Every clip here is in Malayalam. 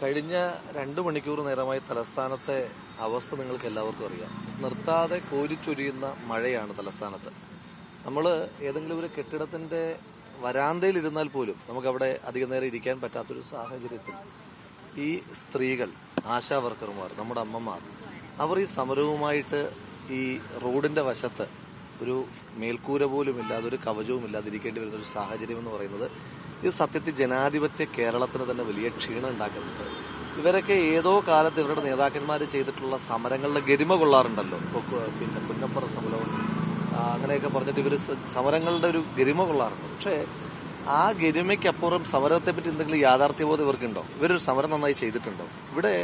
കഴിഞ്ഞ രണ്ട് മണിക്കൂർ നേരമായി തലസ്ഥാനത്തെ അവസ്ഥ നിങ്ങൾക്ക് എല്ലാവർക്കും അറിയാം. നിർത്താതെ കോരിച്ചൊരിയുന്ന മഴയാണ് തലസ്ഥാനത്ത്. നമ്മൾ ഏതെങ്കിലും ഒരു കെട്ടിടത്തിന്റെ വരാന്തയിൽ ഇരുന്നാൽ പോലും നമുക്കവിടെ അധികം നേരം ഇരിക്കാൻ പറ്റാത്തൊരു സാഹചര്യത്തിൽ ഈ സ്ത്രീകൾ ആശാ വർക്കർമാർ നമ്മുടെ അമ്മമാർ അവർ ഈ സമരവുമായിട്ട് ഈ റോഡിന്റെ വശത്ത് ഒരു മേൽക്കൂര പോലും ഇല്ലാതെ ഒരു കവചവും ഇല്ലാതിരിക്കേണ്ടി വരുന്ന ഒരു സാഹചര്യം എന്ന് പറയുന്നത് ഇത് സത്യത്തിൽ ജനാധിപത്യ കേരളത്തിന് തന്നെ വലിയ ക്ഷീണം ഉണ്ടാക്കുന്നുണ്ട്. ഇവരൊക്കെ ഏതോ കാലത്ത് ഇവരുടെ നേതാക്കന്മാർ ചെയ്തിട്ടുള്ള സമരങ്ങളുടെ ഗരിമ കൊള്ളാറുണ്ടല്ലോ. പിന്നെ പുന്നപ്പുറ സമരവും അങ്ങനെയൊക്കെ പറഞ്ഞിട്ട് ഇവർ സമരങ്ങളുടെ ഒരു ഗരിമ കൊള്ളാറുണ്ട്. പക്ഷേ ആ ഗരിമയ്ക്കപ്പുറം സമരത്തെ പറ്റി എന്തെങ്കിലും യാഥാർത്ഥ്യബോധം ഇവർക്കുണ്ടോ? ഇവരൊരു സമരം നന്നായി ചെയ്തിട്ടുണ്ടോ? ഇവിടെ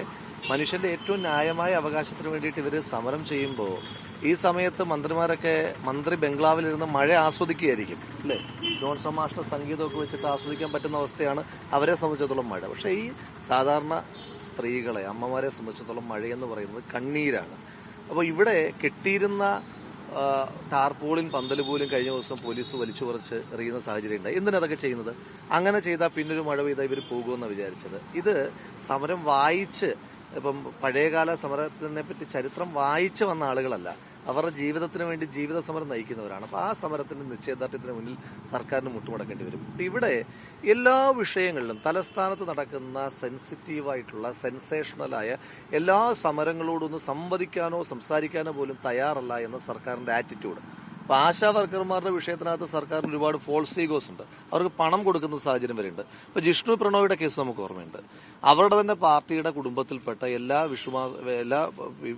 മനുഷ്യന്റെ ഏറ്റവും ന്യായമായ അവകാശത്തിന് വേണ്ടിയിട്ട് ഇവർ സമരം ചെയ്യുമ്പോൾ ഈ സമയത്ത് മന്ത്രിമാരൊക്കെ മന്ത്രി ബംഗ്ലാവിലിരുന്ന് മഴ ആസ്വദിക്കുകയായിരിക്കും അല്ലേ? ജോൺ സമാഷ്ട സംഗീതമൊക്കെ വെച്ചിട്ട് ആസ്വദിക്കാൻ പറ്റുന്ന അവസ്ഥയാണ് അവരെ സംബന്ധിച്ചിടത്തോളം മഴ. പക്ഷേ ഈ സാധാരണ സ്ത്രീകളെ അമ്മമാരെ സംബന്ധിച്ചിടത്തോളം മഴയെന്ന് പറയുന്നത് കണ്ണീരാണ്. അപ്പോൾ ഇവിടെ കെട്ടിയിരുന്ന ടാർപോളിൻ പന്തൽ പോലും കഴിഞ്ഞ ദിവസം പോലീസ് വലിച്ചു കുറച്ച് എറിയുന്ന സാഹചര്യം ഉണ്ടായി എന്തിനാ അതൊക്കെ ചെയ്യുന്നത്? അങ്ങനെ ചെയ്താൽ പിന്നൊരു മഴ പെയ്താൽ ഇവർ പോകുമെന്ന് വിചാരിച്ചത്. ഇത് സമരം വായിച്ച് ഇപ്പം പഴയകാല സമരത്തിനെ പറ്റി ചരിത്രം വായിച്ച് വന്ന ആളുകളല്ല. അവരുടെ ജീവിതത്തിന് വേണ്ടി ജീവിത സമരം നയിക്കുന്നവരാണ്. അപ്പൊ ആ സമരത്തിന്റെ നിശ്ചയദാർഢ്യത്തിന് മുന്നിൽ സർക്കാരിന് മുട്ടുമുടക്കേണ്ടി വരും. ഇവിടെ എല്ലാ വിഷയങ്ങളിലും തലസ്ഥാനത്ത് നടക്കുന്ന സെൻസിറ്റീവായിട്ടുള്ള സെൻസേഷണലായ എല്ലാ സമരങ്ങളോടൊന്നും സംവദിക്കാനോ സംസാരിക്കാനോ പോലും തയ്യാറല്ല എന്ന സർക്കാരിന്റെ ആറ്റിറ്റ്യൂഡ്. അപ്പൊ ആശാ വർക്കർമാരുടെ വിഷയത്തിനകത്ത് സർക്കാരിന് ഒരുപാട് ഫോൾസ് ഈഗോസ് ഉണ്ട്. അവർക്ക് പണം കൊടുക്കുന്ന സാഹചര്യം വരെ ഉണ്ട് ഇപ്പൊ ജിഷ്ണു പ്രണോയുടെ കേസ് നമുക്ക് ഓർമ്മയുണ്ട്. അവരുടെ തന്നെ പാർട്ടിയുടെ കുടുംബത്തിൽപ്പെട്ട എല്ലാ വിഷുമാ എല്ലാ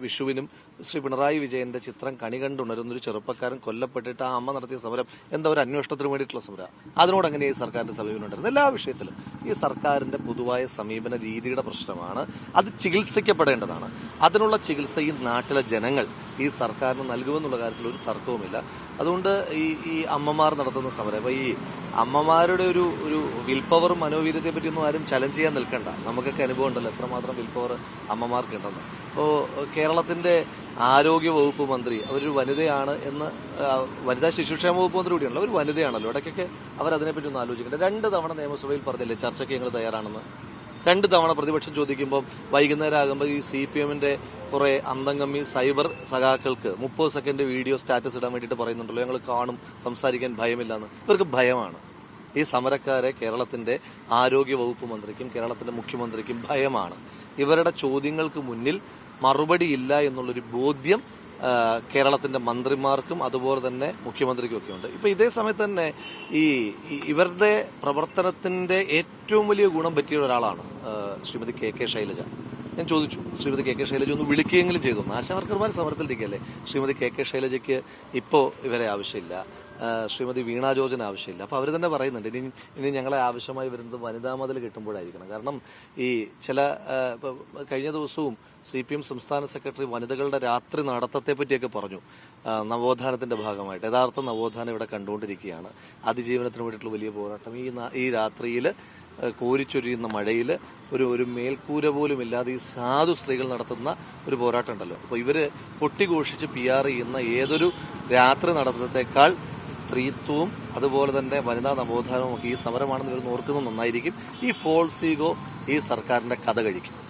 വിഷുവിനും ശ്രീ പിണറായി വിജയന്റെ ചിത്രം കണി കണ്ടുണരുന്ന ഒരു ചെറുപ്പക്കാരൻ കൊല്ലപ്പെട്ടിട്ട് ആ അമ്മ നടത്തിയ സമരം എന്താ ഒരു അന്വേഷണത്തിന് വേണ്ടിയിട്ടുള്ള സമരം. അതിനോട് അങ്ങനെ ഈ സർക്കാരിന്റെ സമീപനം ഉണ്ടായിരുന്നു എല്ലാ വിഷയത്തിലും. ഈ സർക്കാരിന്റെ പൊതുവായ സമീപന രീതിയുടെ പ്രശ്നമാണ്. അത് ചികിത്സിക്കപ്പെടേണ്ടതാണ്. അതിനുള്ള ചികിത്സ ഈ നാട്ടിലെ ജനങ്ങൾ ഈ സർക്കാരിന് നൽകുമെന്നുള്ള കാര്യത്തിൽ ഒരു തർക്കവുമില്ല. അതുകൊണ്ട് ഈ ഈ അമ്മമാർ നടത്തുന്ന സമരം അപ്പൊ ഈ അമ്മമാരുടെ ഒരു ഒരു വിൽ മനോവീര്യത്തെ പറ്റിയൊന്നും ആരും ചലഞ്ച് ചെയ്യാൻ നിൽക്കണ്ട. നമുക്കൊക്കെ അനുഭവം ഉണ്ടല്ലോ എത്രമാത്രം വിൽ പവർ അമ്മമാർക്ക് ഉണ്ടെന്ന് അപ്പോൾ കേരളത്തിന്റെ ആരോഗ്യ വകുപ്പ് മന്ത്രി. അവരൊരു വനിതയാണ് എന്ന് വനിതാ ശിശുക്ഷേമ വകുപ്പ് മന്ത്രി കൂടിയാണല്ലോ. ഒരു വനിതയാണല്ലോ. ഇടയ്ക്കൊക്കെ അവർ അതിനെപ്പറ്റി ഒന്ന് ആലോചിക്കട്ടെ. രണ്ട് തവണ നിയമസഭയിൽ പറഞ്ഞില്ലേ ചർച്ചയ്ക്ക് ഞങ്ങൾ തയ്യാറാണെന്ന്? രണ്ട് തവണ പ്രതിപക്ഷം ചോദിക്കുമ്പോൾ വൈകുന്നേരം ആകുമ്പോൾ ഈ സി പി എമ്മിന്റെ കുറെ അന്തംഗമ്മി സൈബർ സഖാക്കൾക്ക് മുപ്പത് സെക്കൻഡ് വീഡിയോ സ്റ്റാറ്റസ് ഇടാൻ വേണ്ടിയിട്ട് പറയുന്നുണ്ടല്ലോ. ഞങ്ങൾ കാണും സംസാരിക്കാൻ ഭയമില്ലെന്ന്. ഇവർക്ക് ഭയമാണ്. ഈ സമരക്കാരെ കേരളത്തിന്റെ ആരോഗ്യ വകുപ്പ് മന്ത്രിക്കും കേരളത്തിന്റെ മുഖ്യമന്ത്രിക്കും ഭയമാണ്. ഇവരുടെ ചോദ്യങ്ങൾക്ക് മുന്നിൽ മറുപടിയില്ല എന്നുള്ളൊരു ബോധ്യം കേരളത്തിന്റെ മന്ത്രിമാർക്കും അതുപോലെ തന്നെ മുഖ്യമന്ത്രിക്കും ഒക്കെ ഉണ്ട്. ഇപ്പൊ ഇതേ സമയത്ത് തന്നെ ഈ ഇവരുടെ പ്രവർത്തനത്തിന്റെ ഏറ്റവും വലിയ ഗുണം പറ്റിയ ഒരാളാണ് ശ്രീമതി കെ കെ ശൈലജ. ഞാൻ ചോദിച്ചു ശ്രീമതി കെ കെ ശൈലജ ഒന്ന് വിളിക്കുകയെങ്കിലും ചെയ്തു. ആശാവർക്കർമാർ സമരത്തിലിരിക്കുകയല്ലേ ശ്രീമതി കെ കെ ശൈലജയ്ക്ക് ഇപ്പോൾ ഇവരെ ആവശ്യമില്ല. ശ്രീമതി വീണാ ജോജൻ ആവശ്യമില്ല. അപ്പോൾ അവർ തന്നെ പറയുന്നുണ്ട് ഇനി ഇനി ഞങ്ങളെ ആവശ്യമായി വരുന്നത് വനിതാ മതിൽ കിട്ടുമ്പോഴായിരിക്കണം. കാരണം ഈ ചില കഴിഞ്ഞ ദിവസവും സി പി എം സംസ്ഥാന സെക്രട്ടറി വനിതകളുടെ രാത്രി നടത്തത്തെ പറ്റിയൊക്കെ പറഞ്ഞു നവോത്ഥാനത്തിന്റെ ഭാഗമായിട്ട്. യഥാർത്ഥ നവോത്ഥാനം ഇവിടെ കണ്ടുകൊണ്ടിരിക്കുകയാണ്. അതിജീവനത്തിന് വേണ്ടിയിട്ടുള്ള വലിയ പോരാട്ടം ഈ ഈ രാത്രിയിൽ കോരിച്ചൊരിയുന്ന മഴയിൽ ഒരു ഒരു മേൽക്കൂര പോലും ഇല്ലാതെ ഈ സാധു സ്ത്രീകൾ നടത്തുന്ന ഒരു പോരാട്ടം ഉണ്ടല്ലോ അപ്പോൾ ഇവർ പൊട്ടിഘോഷിച്ച് പി ആർ ചെയ്യുന്ന ഏതൊരു രാത്രി നടത്തത്തേക്കാൾ സ്ത്രീത്വവും അതുപോലെ തന്നെ വനിതാ നവോത്ഥാനവും ഒക്കെ ഈ സമരമാണെന്ന് ഇവർ ഓർക്കുന്നത് നന്നായിരിക്കും. ഈ ഫോൾസീഗോ ഈ സർക്കാരിന്റെ കഥ കഴിക്കും.